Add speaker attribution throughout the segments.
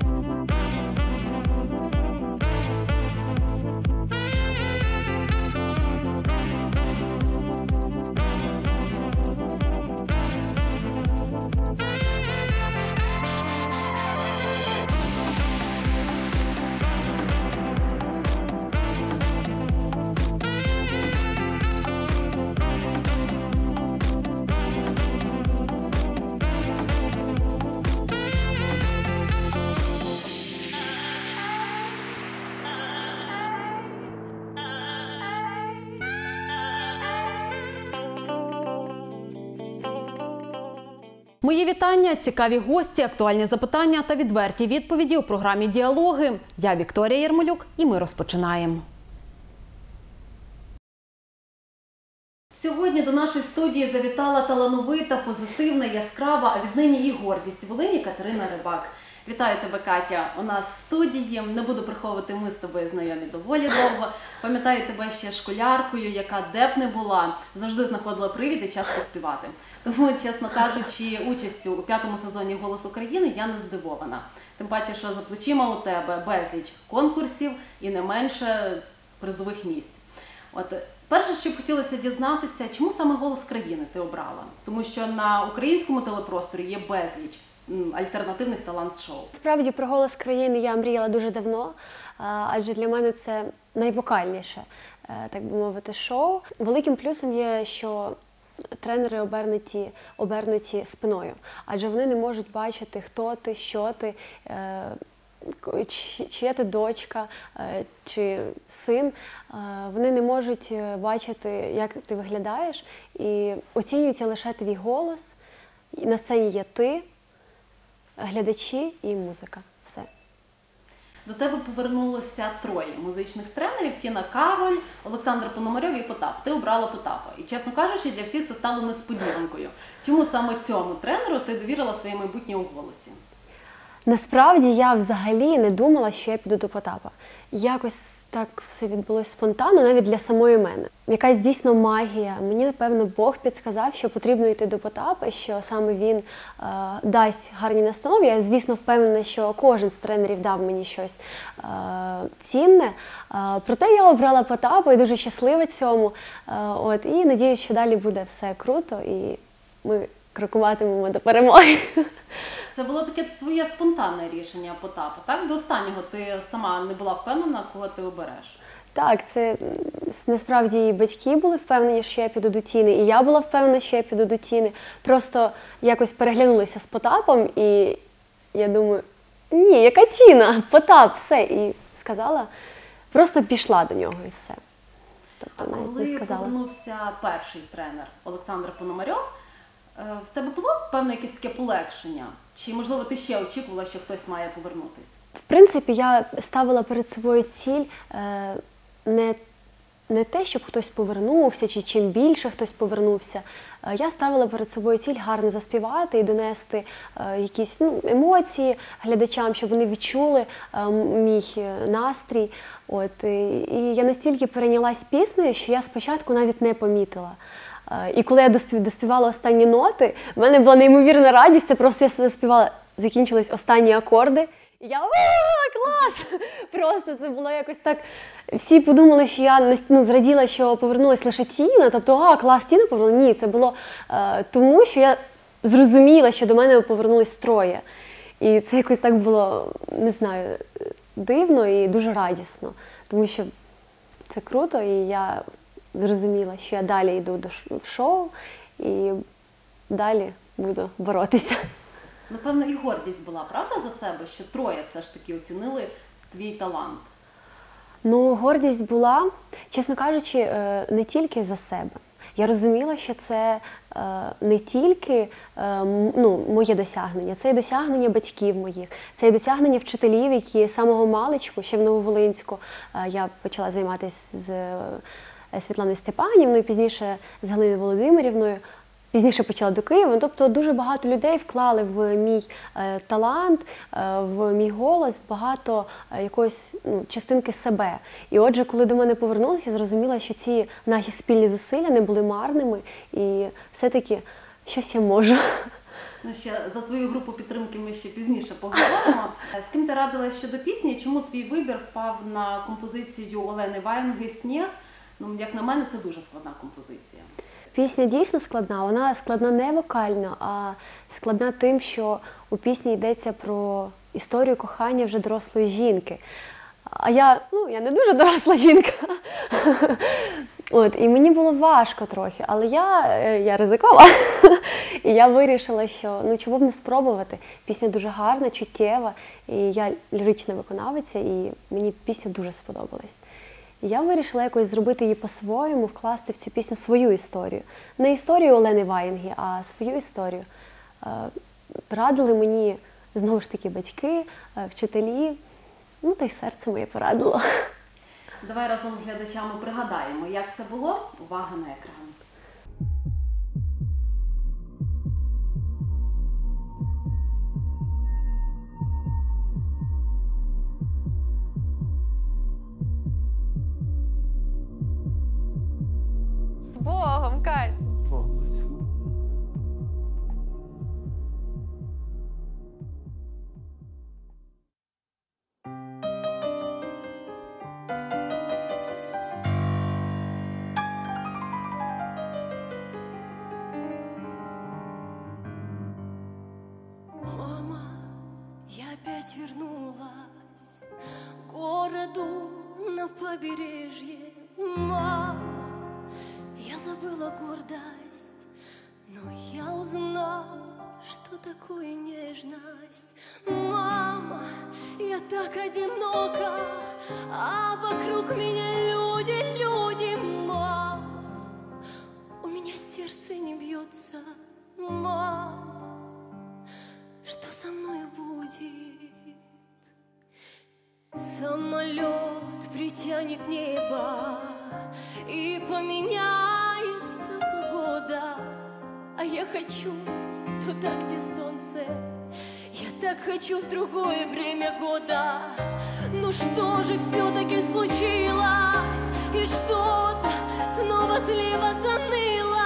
Speaker 1: Thank you. Мої вітання, цікаві гості, актуальні запитання та відверті відповіді у програмі Діалоги. Я Вікторія Єрмолюк, і ми розпочинаємо. Сьогодні до нашої студії завітала талановита, позитивна, яскрава, а віднині і гордість Волині Катерина Рибак. Вітаю тебе, Катя, у нас в студії. Не буду приховувати, ми з тобою знайомі доволі довго. Пам'ятаю тебе ще школяркою, яка де б не була, завжди знаходила привід і час поспівати. Тому, чесно кажучи, участю у п'ятому сезоні Голос України я не здивована. Тим паче, що за плечима у тебе безліч конкурсів і не менше призових місць. От перше, що б хотілося дізнатися, чому саме голос країни ти обрала? Тому що на українському телепросторі є безліч альтернативних талант-шоу.
Speaker 2: Справді про голос країни я мріяла дуже давно, адже для мене це найвокальніше, е, так би мовити, шоу. Великим плюсом є, що тренери обернуті, обернуті спиною, адже вони не можуть бачити, хто ти, що ти. е, Чия ти дочка е, чи син, Е, вони не можуть е, бачити, як ти виглядаєш, і оцінюється лише твій голос. На сцені є ти, глядачі і музика. Все.
Speaker 1: До тебе повернулося троє музичних тренерів: Тіна Кароль, Олександр Пономарьов і Потап. Ти обрала Потапа. І чесно кажучи, для всіх це стало несподіванкою. Чому саме цьому тренеру ти довірила своє майбутнє у голосі?
Speaker 2: Насправді я взагалі не думала, що я піду до Потапа. Якось так все відбулося спонтанно, навіть для самої мене. Якась дійсно магія. Мені, напевно, Бог підсказав, що потрібно йти до Потапа, що саме він е, дасть гарні настанови. Я, звісно, впевнена, що кожен з тренерів дав мені щось е, цінне. Е, проте я обрала Потапа і дуже щаслива цьому. Е, от, і надіюсь, що далі буде все круто, і ми крокуватимемо до перемоги.
Speaker 1: Це було таке твоє спонтанне рішення Потапа. Так до останнього ти сама не була впевнена, кого ти обереш.
Speaker 2: Так, це насправді і батьки були впевнені, що я піду до Тіни, і я була впевнена, що я піду до Тіни. Просто якось переглянулися з Потапом, і я думаю, ні, яка Тіна? Потап, все. І сказала, просто пішла до нього і все.
Speaker 1: А
Speaker 2: Тобто навіть
Speaker 1: коли
Speaker 2: не сказала.
Speaker 1: повернувся перший тренер Олександр Пономарьов, е, в тебе було певне якесь таке полегшення? Чи можливо ти ще очікувала, що хтось має повернутись?
Speaker 2: В принципі, я ставила перед собою ціль е, не, не те, щоб хтось повернувся, чи чим більше хтось повернувся. Е, я ставила перед собою ціль гарно заспівати і донести е, якісь ну, емоції глядачам, щоб вони відчули е, мій е, настрій. От, і, і я настільки перейнялась піснею, що я спочатку навіть не помітила. Е, І коли я доспівала останні ноти, в мене була неймовірна радість. Це просто я заспівала, закінчились останні акорди. І я «А, клас! Просто це було якось так. Всі подумали, що я ну, зраділа, що повернулась лише Тіна. Тобто, а, клас, Тіна повернула. Ні, це було е, тому, що я зрозуміла, що до мене повернулись троє. І це якось так було, не знаю, дивно і дуже радісно. Тому що це круто, і я зрозуміла, що я далі йду до в шоу і далі буду боротися.
Speaker 1: Напевно, і гордість була, правда, за себе, що троє все ж таки оцінили твій талант.
Speaker 2: Ну, гордість була, чесно кажучи, е, не тільки за себе. Я розуміла, що це е, не тільки е, ну, моє досягнення, це і досягнення батьків моїх, це і досягнення вчителів, які з самого маличку, ще в Нововолинську, я почала займатися з Світланою Степанівною, пізніше з Галиною Володимирівною. Пізніше почала до Києва. Тобто дуже багато людей вклали в мій е, талант, е, в мій голос багато е, якоїсь ну, частинки себе. І отже, коли до мене повернулися, я зрозуміла, що ці наші спільні зусилля не були марними, і все-таки щось я можу.
Speaker 1: Ну, ще за твою групу підтримки ми ще пізніше поговоримо. З ким ти радилась щодо пісні? Чому твій вибір впав на композицію Олени Ваєнги Сніг? Ну, як на мене, це дуже складна композиція.
Speaker 2: Пісня дійсно складна. Вона складна не вокально, а складна тим, що у пісні йдеться про історію кохання вже дорослої жінки. А я, ну, я не дуже доросла жінка. От, і мені було важко трохи, але я, е, я ризикова. І я вирішила, що ну чого б не спробувати. Пісня дуже гарна, чуттєва, і я лірична виконавиця, і мені пісня дуже сподобалась. Я вирішила якось зробити її по-своєму, вкласти в цю пісню свою історію. Не історію Олени Ваєнги, а свою історію. Е, Радили мені знову ж таки батьки, е, вчителі, ну та й серце моє порадило.
Speaker 1: Давай разом з глядачами пригадаємо, як це було. Увага на екран.
Speaker 3: Побережье. Мама, я забыла гордость, но я узнала, что такое нежность. Мама, я так одинока, а вокруг меня люди, люди. Мама, у меня сердце не бьется. Мама, что со мной будет? Самолет притянет небо и поменяется погода, а я хочу туда, где солнце. Я так хочу в другое время года. Ну что же все-таки случилось? И что-то снова слева заныло.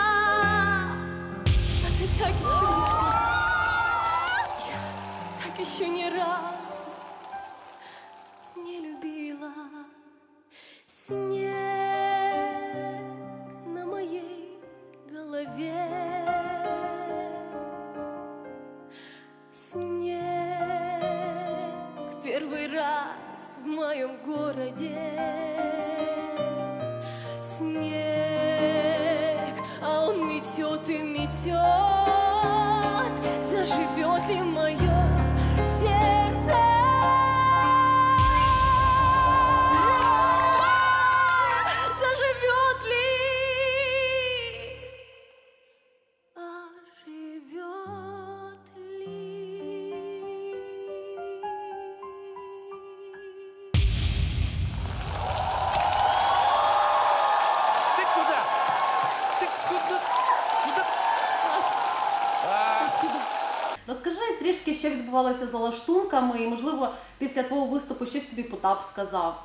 Speaker 1: Відбувалося за лаштунками, і можливо після твого виступу щось тобі Потап сказав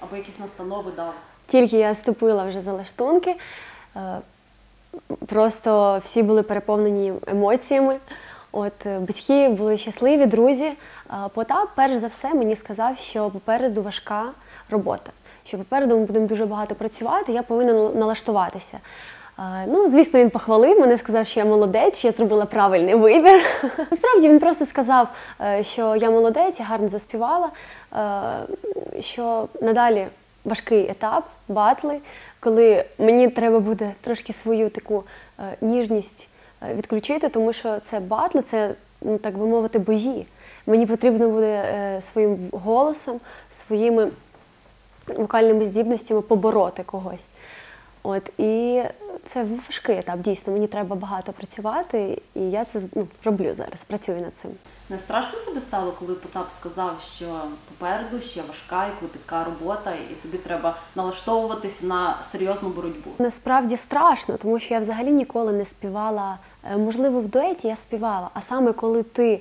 Speaker 1: або якісь настанови дав.
Speaker 2: Тільки я ступила вже за лаштунки, е, просто всі були переповнені емоціями. От е, батьки були щасливі, друзі. Е, Потап, перш за все, мені сказав, що попереду важка робота, що попереду ми будемо дуже багато працювати, я повинна налаштуватися. Ну, звісно, він похвалив мене, сказав, що я молодець, що я зробила правильний вибір. Насправді він просто сказав, е, що я молодець, я гарно заспівала, е, що надалі важкий етап, батли, коли мені треба буде трошки свою таку е, ніжність відключити, тому що це батли, це, ну так би мовити, бої. Мені потрібно буде своїм голосом, своїми вокальними здібностями побороти когось. От і це важкий етап. Дійсно, мені треба багато працювати, і я це ну, роблю зараз. Працюю над цим.
Speaker 1: Не страшно тобі стало, коли Потап сказав, що попереду ще важка і клопітка робота, і тобі треба налаштовуватись на серйозну боротьбу.
Speaker 2: Насправді страшно, тому що я взагалі ніколи не співала. е, Можливо, в дуеті я співала, а саме коли ти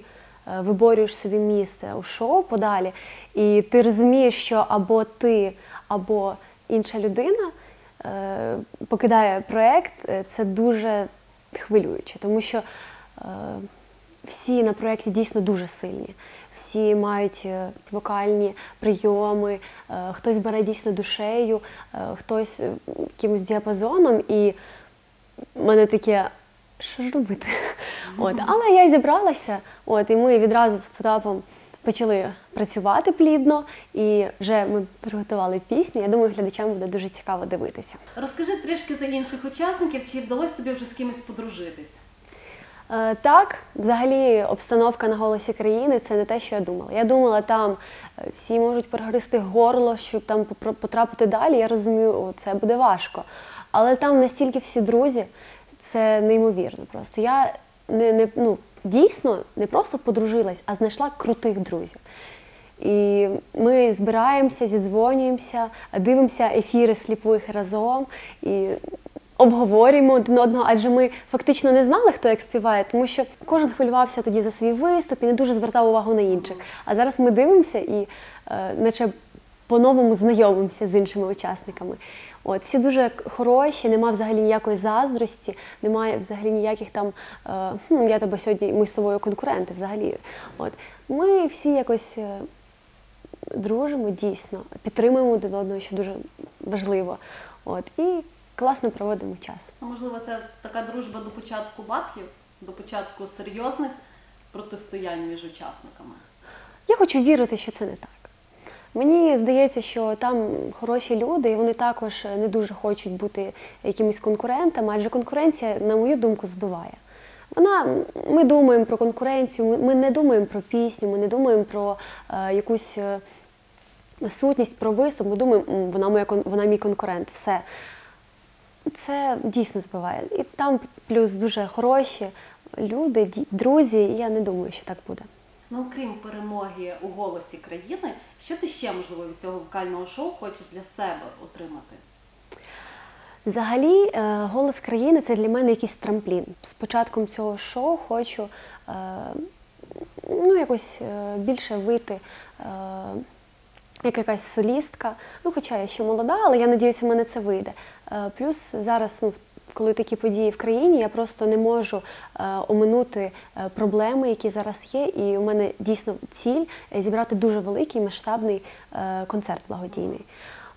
Speaker 2: е, виборюєш собі місце у шоу подалі, і ти розумієш, що або ти, або інша людина покидає проект, е, це дуже хвилююче, тому що е, всі на проєкті дійсно дуже сильні. Всі мають е, вокальні прийоми, е, хтось бере дійсно душею, е, хтось е, якимось діапазоном, і в мене таке, що ж робити? От, але я зібралася, от, і ми відразу з Потапом почали працювати плідно, і вже ми приготували пісню. Я думаю, глядачам буде дуже цікаво дивитися.
Speaker 1: Розкажи трішки за інших учасників, чи вдалося тобі вже з кимось подружитись?
Speaker 2: Е, Так, взагалі обстановка на голосі країни це не те, що я думала. Я думала, там е, всі можуть прогристи горло, щоб там потрапити далі. Я розумію, о, це буде важко. Але там настільки всі друзі, це неймовірно. Просто я не, не ну, дійсно не просто подружилась, а знайшла крутих друзів. І ми збираємося, зідзвонюємося, дивимося ефіри сліпих разом і обговорюємо один одного, адже ми фактично не знали, хто як співає, тому що кожен хвилювався тоді за свій виступ і не дуже звертав увагу на інших. А зараз ми дивимося і е, наче по-новому знайомимося з іншими учасниками. От, всі дуже хороші, нема взагалі ніякої заздрості, немає взагалі ніяких там е, я тебе сьогодні, ми з тобою конкуренти взагалі. От. Ми всі якось е, дружимо дійсно, підтримуємо один одного, що дуже важливо. От, і класно проводимо час.
Speaker 1: А можливо, це така дружба до початку батлів, до початку серйозних протистоянь між учасниками.
Speaker 2: Я хочу вірити, що це не так. Мені здається, що там хороші люди, і вони також не дуже хочуть бути якимись конкурентами, адже конкуренція, на мою думку, збиває. Вона, ми думаємо про конкуренцію, ми, не думаємо про пісню, ми не думаємо про е, якусь е, сутність, про виступ. Ми думаємо, вона, моя, вона мій конкурент, все. Це дійсно збиває. І там плюс дуже хороші люди, друзі, і я не думаю, що так буде.
Speaker 1: Ну, окрім перемоги у голосі країни, що ти ще можливо від цього вокального шоу хочеш для себе отримати?
Speaker 2: Взагалі, е, голос країни це для мене якийсь трамплін. З початком цього шоу хочу е, ну, якось е, більше вийти. Як якась солістка, ну хоча я ще молода, але я надіюся, в мене це вийде. Плюс зараз, ну, коли такі події в країні, я просто не можу е, оминути е, проблеми, які зараз є. І у мене дійсно ціль е, зібрати дуже великий масштабний е, концерт благодійний.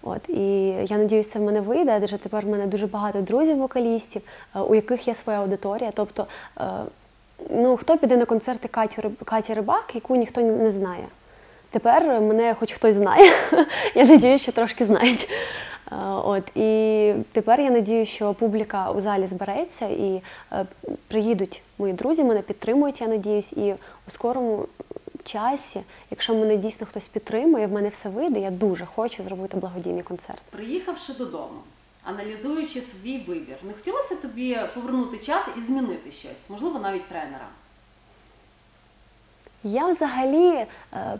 Speaker 2: От і я надіюся, це в мене вийде, адже тепер в мене дуже багато друзів-вокалістів, е, у яких є своя аудиторія. Тобто, е, ну хто піде на концерти Каті, Каті Рибак, яку ніхто не знає. Тепер мене хоч хтось знає. я надіюся, що трошки знають. Е, От і тепер я надію, що публіка у залі збереться і е, приїдуть мої друзі, мене підтримують, я надіюсь, і у скорому часі, якщо мене дійсно хтось підтримує, в мене все вийде, я дуже хочу зробити благодійний концерт.
Speaker 1: Приїхавши додому, аналізуючи свій вибір, не хотілося тобі повернути час і змінити щось, можливо, навіть тренера.
Speaker 2: Я взагалі е,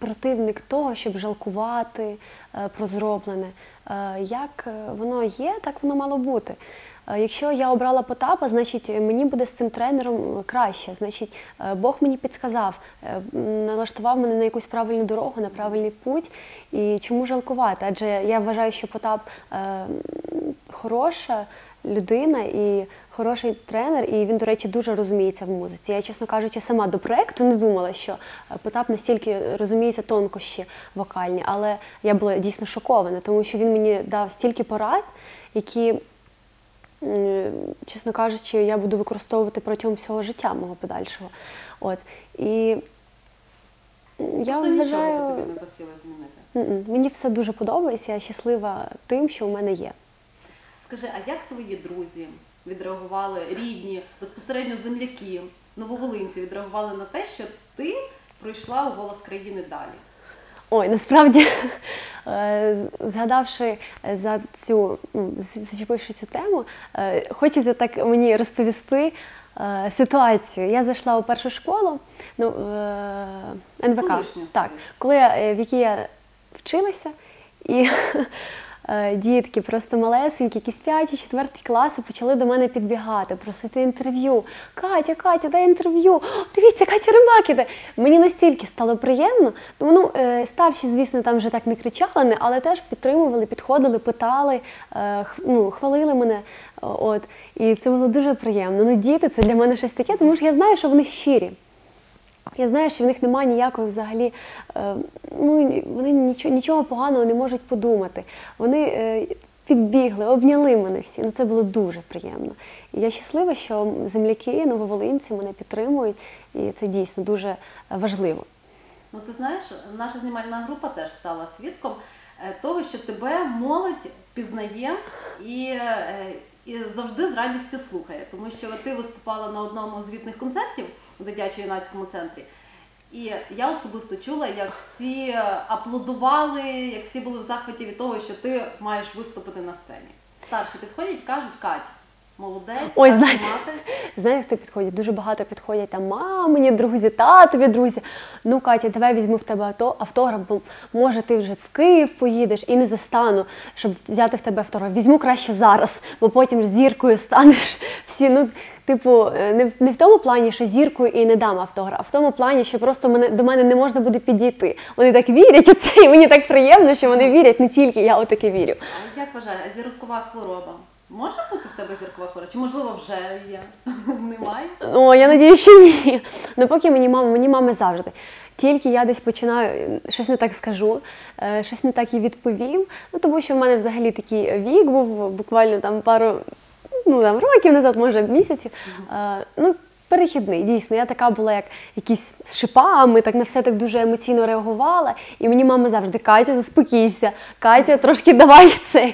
Speaker 2: противник того, щоб жалкувати е, про зроблене. Е, як е, воно є, так воно мало бути. Якщо я обрала Потапа, значить мені буде з цим тренером краще. Значить, Бог мені підсказав, налаштував мене на якусь правильну дорогу, на правильний путь. І чому жалкувати? Адже я вважаю, що Потап хороша людина і хороший тренер, і він, до речі, дуже розуміється в музиці. Я, чесно кажучи, сама до проекту не думала, що е, Потап настільки розуміється тонкощі вокальні, але я була дійсно шокована, тому що він мені дав стільки порад, які, чесно кажучи, я буду використовувати протягом всього життя мого подальшого. От. І я
Speaker 1: тобто
Speaker 2: вважаю,
Speaker 1: нічого тобі не захотілося змінити.
Speaker 2: Мені все дуже подобається, я щаслива тим, що у мене є.
Speaker 1: Скажи, а як твої друзі відреагували рідні, безпосередньо земляки, нововолинці відреагували на те, що ти пройшла у голос країни далі?
Speaker 2: Ой, насправді, е, згадавши за цю, зачепивши цю тему, е, хочеться так мені розповісти е, ситуацію. Я зайшла у першу школу, ну, е, НВК,
Speaker 1: Колишню
Speaker 2: так, коли я, е, в якій я вчилася, і е, дітки, просто малесенькі, якісь п'яті, четверті класи, почали до мене підбігати, просити інтерв'ю. Катя, Катя, дай інтерв'ю. Дивіться, Катя Рибак іде. Мені настільки стало приємно. Тому ну, е, старші, звісно, там вже так не кричали, але теж підтримували, підходили, питали, е, ну, хвалили мене. От. І це було дуже приємно. Ну, діти це для мене щось таке, тому що я знаю, що вони щирі. Я знаю, що в них немає ніякої взагалі, е, ну вони нічого, нічого поганого не можуть подумати. Вони е, підбігли, обняли мене всі. Ну це було дуже приємно. І я щаслива, що земляки, нововолинці мене підтримують, і це дійсно дуже важливо.
Speaker 1: Ну ти знаєш, наша знімальна група теж стала свідком е, того, що тебе молодь впізнає і, е, і завжди з радістю слухає, тому що ти виступала на одному з звітних концертів у дитячо-юнацькому центрі. І я особисто чула, як всі аплодували, як всі були в захваті від того, що ти маєш виступити на сцені. Старші підходять, кажуть, Кать, молодець,
Speaker 2: Ой, знаєте,
Speaker 1: мати.
Speaker 2: Знаєте, хто підходить? Дуже багато підходять там мамині, друзі, татові, друзі. Ну, Катя, давай візьму в тебе авто, автограф, бо може ти вже в Київ поїдеш і не застану, щоб взяти в тебе автограф. Візьму краще зараз, бо потім зіркою станеш всі. Ну, типу, е, не в, не в тому плані, що зіркою і не дам автограф, а в тому плані, що просто мене до мене не можна буде підійти. Вони так вірять у це, і мені так приємно, що вони вірять не тільки я отаке вірю.
Speaker 1: Як вважаєш, зіркова хвороба? Може бути в тебе зіркова хвороба? Чи можливо вже є? Немає?
Speaker 2: О, я надію, що ні. Ну поки мені мама, мені мама завжди. Тільки я десь починаю щось не так скажу, е, щось не так і відповім. Ну тому що в мене взагалі такий вік був буквально там пару ну, там, років назад, може місяців. Е, Ну, перехідний, дійсно. Я така була, як якісь з шипами, так на все так дуже емоційно реагувала. І мені мама завжди Катя, заспокійся, Катя, трошки давай це.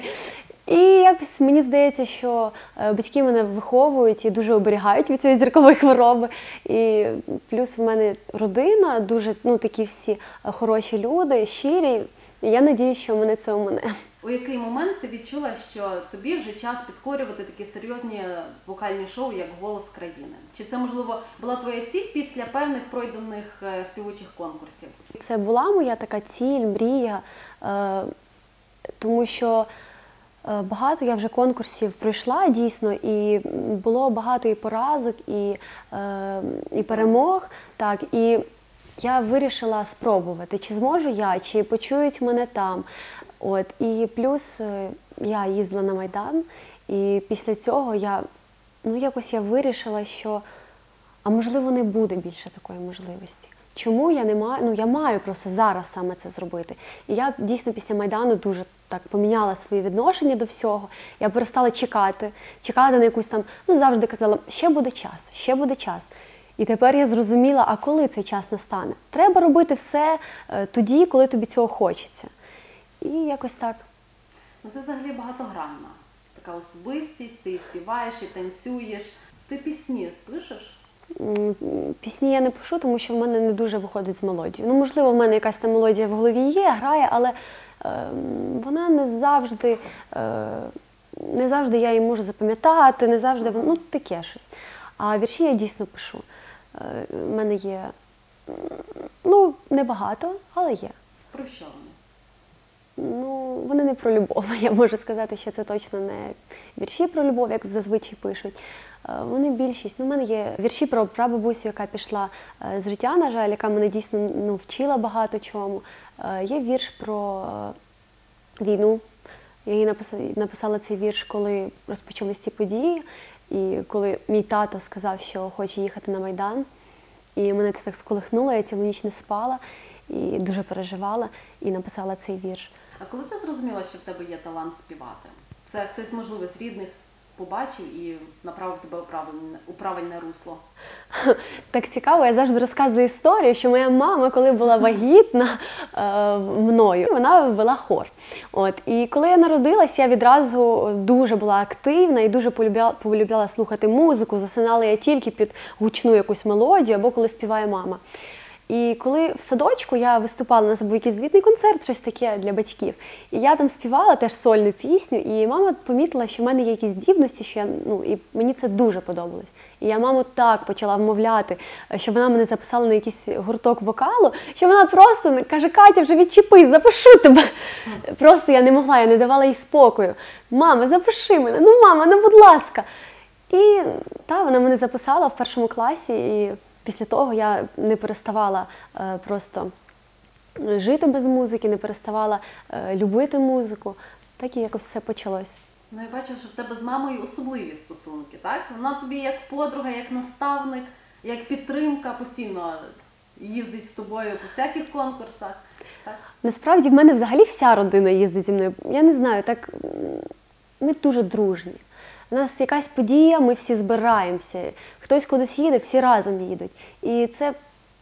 Speaker 2: І якось мені здається, що е, батьки мене виховують і дуже оберігають від цієї зіркової хвороби. І плюс в мене родина, дуже ну, такі всі е, хороші люди, щирі. І я надіюсь, що мене це у мене.
Speaker 1: У який момент ти відчула, що тобі вже час підкорювати такі серйозні вокальні шоу, як голос країни? Чи це можливо була твоя ціль після певних пройдених е, співучих конкурсів?
Speaker 2: Це була моя така ціль, мрія, е, тому що е, багато я вже конкурсів пройшла дійсно, і було багато і поразок, і, е, і перемог. Так, і я вирішила спробувати, чи зможу я, чи почують мене там. От, і плюс е, я їздила на Майдан, і після цього я ну якось я вирішила, що а можливо не буде більше такої можливості. Чому я не маю? Ну я маю просто зараз саме це зробити. І я дійсно після Майдану дуже так поміняла свої відношення до всього. Я перестала чекати, чекати на якусь там, ну завжди казала, ще буде час, ще буде час. І тепер я зрозуміла, а коли цей час настане? Треба робити все е, тоді, коли тобі цього хочеться. І якось так.
Speaker 1: Ну це взагалі багатогранна така особистість, ти і співаєш, і танцюєш. Ти пісні пишеш?
Speaker 2: Пісні я не пишу, тому що в мене не дуже виходить з мелодією. Ну, можливо, в мене якась там мелодія в голові є, грає, але вона не завжди, е, не завжди я її можу запам'ятати, не завжди ну, таке щось. А вірші я дійсно пишу. У мене є ну, небагато, але є.
Speaker 1: Про що вони?
Speaker 2: Ну, вони не про любов. Я можу сказати, що це точно не вірші про любов, як зазвичай пишуть. Е, Вони більшість. Ну, у мене є вірші про прабабусю, яка пішла е, з життя, на жаль, яка мене дійсно ну, вчила багато чому. Е, Є вірш про війну. Я їй написала цей вірш, коли розпочались ці події, і коли мій тато сказав, що хоче їхати на Майдан. І мене це так сколихнуло, я цілу ніч не спала і дуже переживала, і написала цей вірш.
Speaker 1: А коли ти зрозуміла, що в тебе є талант співати? Це хтось, можливо, з рідних побачив і направив тебе у правильне, у правильне русло.
Speaker 2: Так цікаво, я завжди розказую історію, що моя мама, коли була вагітна е, мною, вона вела хор. От і коли я народилась, я відразу дуже була активна і дуже полюбляла, полюбляла слухати музику. Засинала я тільки під гучну якусь мелодію або коли співає мама. І коли в садочку я виступала, у нас був якийсь звітний концерт, щось таке для батьків. І я там співала теж сольну пісню, і мама помітила, що в мене є якісь здібності, що я, ну, і мені це дуже подобалось. І я маму так почала вмовляти, щоб вона мене записала на якийсь гурток вокалу, що вона просто каже: Катя, вже відчепись, запишу тебе. Просто я не могла, я не давала їй спокою. Мама, запиши мене, ну мама, ну будь ласка. І та, вона мене записала в першому класі, і після того я не переставала е, просто жити без музики, не переставала е, любити музику. Так і якось все почалось.
Speaker 1: Ну, я бачу, що в тебе з мамою особливі стосунки, так? Вона тобі як подруга, як наставник, як підтримка, постійно їздить з тобою по всяких конкурсах. Так?
Speaker 2: Насправді в мене взагалі вся родина їздить зі мною. Я не знаю, так ми дуже дружні. У нас якась подія, ми всі збираємося. Хтось кудись їде, всі разом їдуть. І це,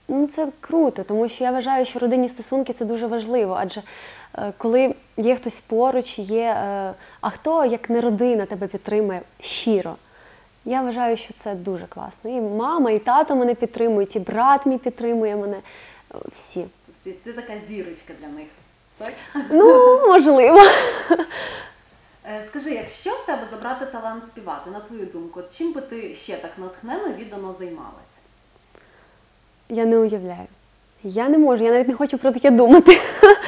Speaker 2: ну, це круто, тому що я вважаю, що родинні стосунки це дуже важливо. Адже е, коли є хтось поруч, є, е, а хто як не родина тебе підтримує щиро. Я вважаю, що це дуже класно. І мама, і тато мене підтримують, і брат мій підтримує мене. Всі.
Speaker 1: Всі, ти така зірочка для них. Так?
Speaker 2: Ну, можливо.
Speaker 1: Скажи, якщо в тебе забрати талант співати, на твою думку, чим би ти ще так натхненно віддано займалась?
Speaker 2: Я не уявляю. Я не можу, я навіть не хочу про таке думати.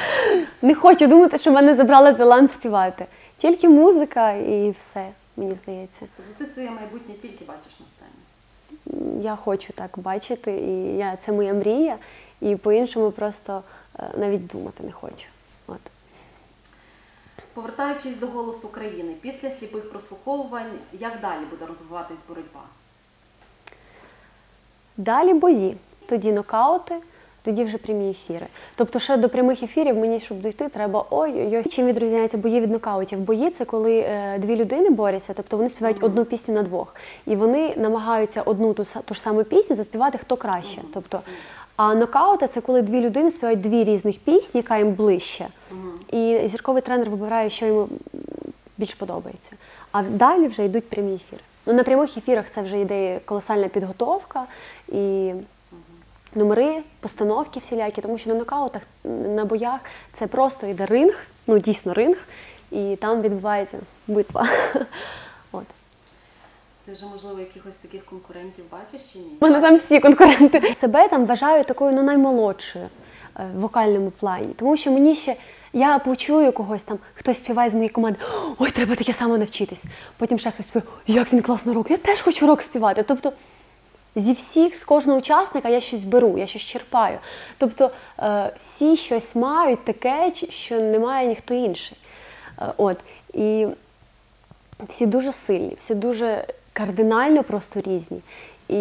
Speaker 2: Не хочу думати, що в мене забрали талант співати. Тільки музика і все, мені здається.
Speaker 1: Тобто ти своє майбутнє тільки бачиш на сцені.
Speaker 2: Я хочу так бачити, і я, це моя мрія, і по-іншому просто е, навіть думати не хочу.
Speaker 1: Повертаючись до голосу України, після сліпих прослуховувань, як далі буде розвиватись боротьба?
Speaker 2: Далі бої, тоді нокаути, тоді вже прямі ефіри. Тобто, ще до прямих ефірів мені, щоб дійти, треба ой-ой-ой. Чим відрізняються бої від нокаутів? Бої це коли е, дві людини борються, тобто вони співають одну пісню на двох, і вони намагаються одну ту, ту ж саму пісню заспівати хто краще. Тобто, а нокаути це коли дві людини співають дві різних пісні, яка їм ближче. І зірковий тренер вибирає, що йому більш подобається. А далі вже йдуть прямі ефіри. Ну, на прямих ефірах це вже йде колосальна підготовка і номери, постановки всілякі, тому що на нокаутах, на боях це просто йде ринг, ну дійсно ринг, і там відбувається битва. От.
Speaker 1: Ти вже, можливо, якихось таких конкурентів бачиш чи ні?
Speaker 2: У мене там всі конкуренти. Себе там вважаю такою ну, наймолодшою е, в вокальному плані. Тому що мені ще я почую когось там, хтось співає з моєї команди, ой, треба таке саме навчитись. Потім ще хтось співає, як він класно рок, я теж хочу рок співати. Тобто зі всіх, з кожного учасника я щось беру, я щось черпаю. Тобто е, всі щось мають таке, що не має ніхто інший. Е, от. І всі дуже сильні, всі дуже кардинально просто різні. І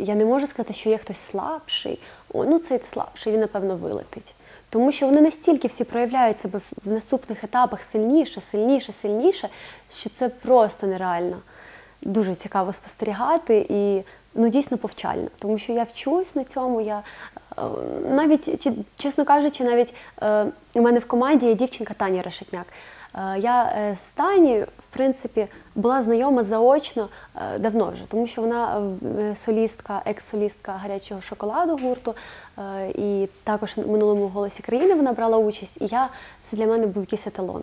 Speaker 2: я не можу сказати, що є хтось слабший. О, ну цей слабший, він напевно вилетить. Тому що вони настільки всі проявляють себе в- наступних етапах сильніше, сильніше, сильніше, що це просто нереально. Дуже цікаво спостерігати і ну дійсно повчально, тому що я вчусь на цьому. Я е, навіть чесно кажучи, навіть е, у мене в команді є дівчинка Таня Решетняк. Е, Я з Танією, в принципі, була знайома заочно давно вже, тому що вона солістка, екс-солістка гарячого шоколаду гурту, і також в минулому голосі країни вона брала участь. І я це для мене був якийсь еталон.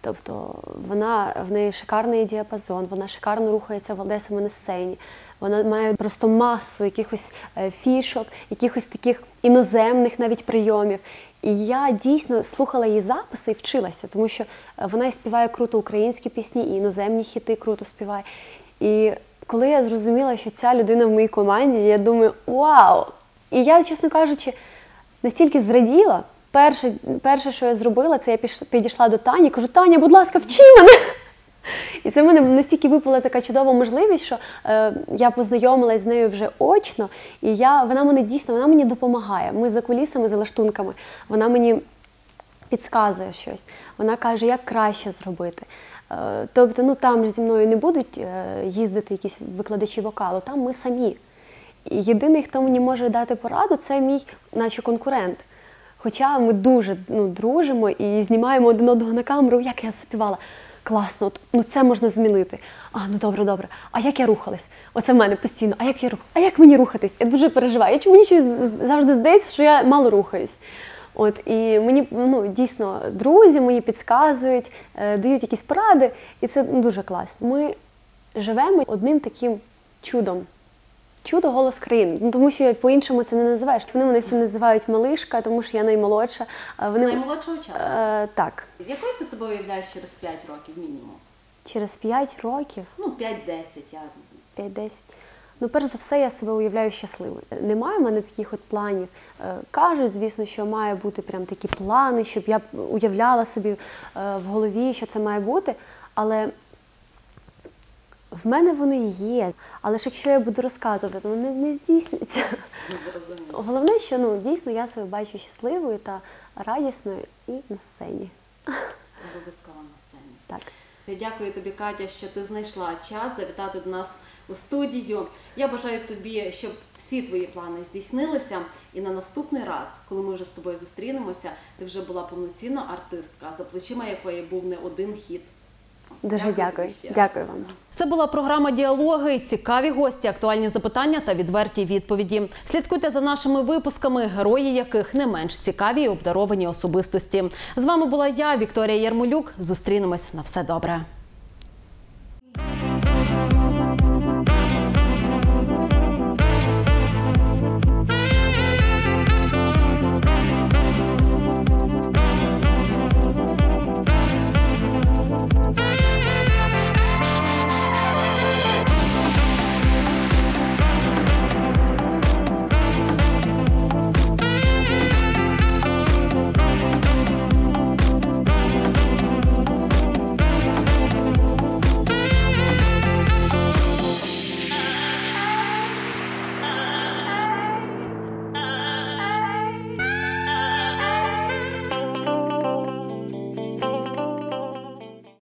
Speaker 2: Тобто вона в неї шикарний діапазон, вона шикарно рухається валдесами на сцені. Вона має просто масу якихось е, фішок, якихось таких іноземних навіть прийомів. І я дійсно слухала її записи і вчилася, тому що е, вона і співає круто українські пісні, і іноземні хіти круто співає. І коли я зрозуміла, що ця людина в моїй команді, я думаю, вау! І я, чесно кажучи, настільки зраділа. Перше, перше, що я зробила, це я підійшла до Тані, кажу, Таня, будь ласка, вчи мене. І це в мене настільки випала така чудова можливість, що е, я познайомилась з нею вже очно, і я, вона мене дійсно вона мені допомагає. Ми за кулісами, за лаштунками. Вона мені підказує щось. Вона каже, як краще зробити. Е, тобто, ну там ж зі мною не будуть е, їздити якісь викладачі вокалу, там ми самі. І єдиний, хто мені може дати пораду, це мій, наче конкурент. Хоча ми дуже ну, дружимо і знімаємо один одного на камеру, як я заспівала. Класно, от, ну це можна змінити. А, ну добре, добре. А як я рухалась? Оце в мене постійно. А як я рухалась? А як мені рухатись? Я дуже переживаю. Я чому мені щось завжди здається, що я мало рухаюсь. От і мені ну дійсно друзі мої підказують, е, дають якісь поради, і це ну, дуже класно. Ми живемо одним таким чудом. Чудо голос країни. Ну тому що по-іншому це не називаєш. Вони мене всі називають малишка, тому що я наймолодша. А Вони
Speaker 1: Наймолодша учасниця.
Speaker 2: е, так.
Speaker 1: Якою ти себе уявляєш через 5 років мінімум?
Speaker 2: Через 5 років,
Speaker 1: Ну, 5-10, я
Speaker 2: 5-10. Ну, перш за все, я себе уявляю щасливою. Немає в мене таких от планів. Е, Кажуть, звісно, що має бути прям такі плани, щоб я уявляла собі е, в голові, що це має бути. Але в мене вони є. Але ж якщо я буду розказувати, то вони не здійсняться. Головне, що ну дійсно я себе бачу щасливою та радісною і на сцені.
Speaker 1: Обов'язково на сцені.
Speaker 2: Так.
Speaker 1: Дякую тобі, Катя, що ти знайшла час завітати до нас у студію. Я бажаю тобі, щоб всі твої плани здійснилися. І на наступний раз, коли ми вже з тобою зустрінемося, ти вже була повноцінна артистка, за плечима якої був не один хіт.
Speaker 2: Дуже
Speaker 1: Дякую
Speaker 2: дякую. вам.
Speaker 1: Це була програма Діалоги. Цікаві гості, актуальні запитання та відверті відповіді. Слідкуйте за нашими випусками, герої яких не менш цікаві і обдаровані особистості. З вами була я, Вікторія Ярмолюк. Зустрінемось на все добре.